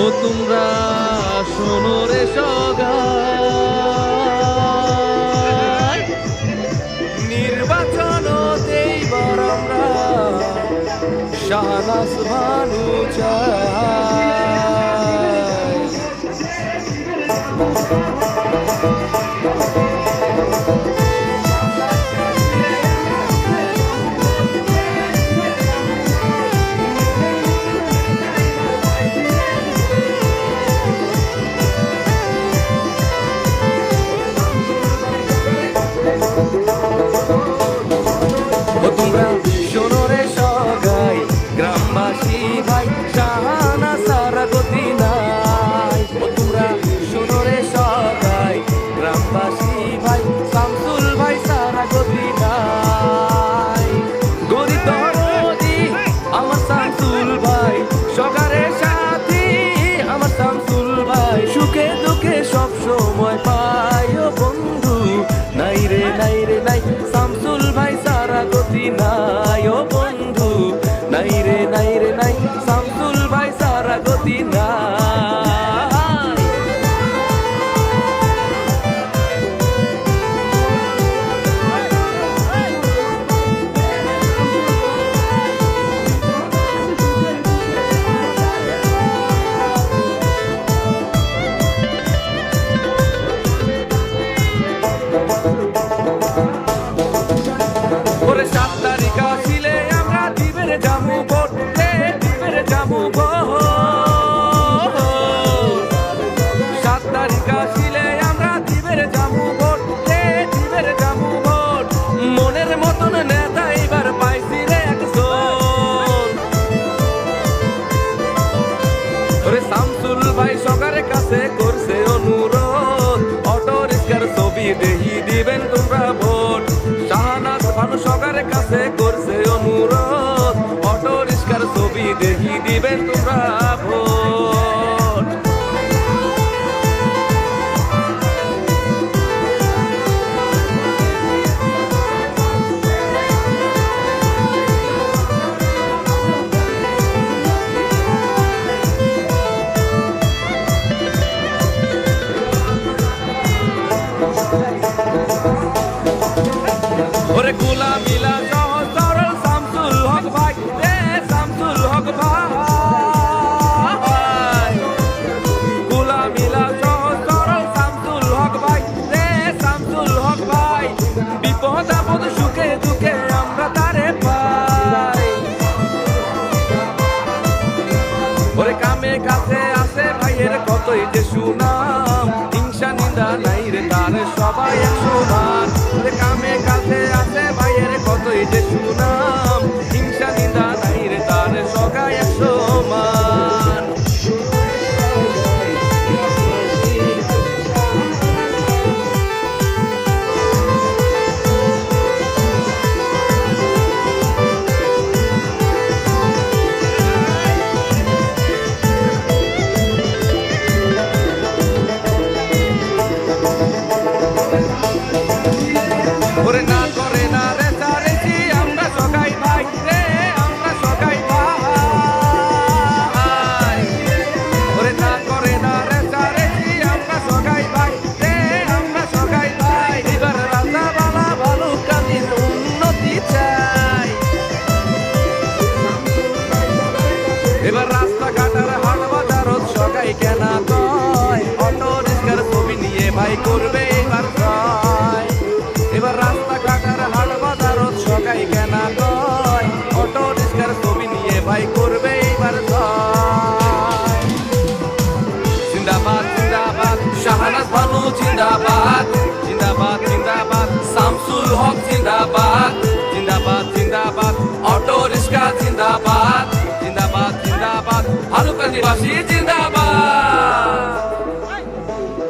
ও তোমরা শোনো রে সগা। নির্বাচন দেইবার আমরা শাহনাস ভানু ওরে শামসুল ভাই সকার কাছে করছে অনুরোধ। অটো রিক্সার ছবি দেহি দিবেন তোমরা ভোট। শাহনাথ ভানু সকার কাছে করছে অনুরোধ। অটো রিক্সার ছবি দেহি দিবেন তোমরা কাছে জিন্দাবাদ জিন্দাবাদ। শাহানাজ ভালো জিন্দাবাদ।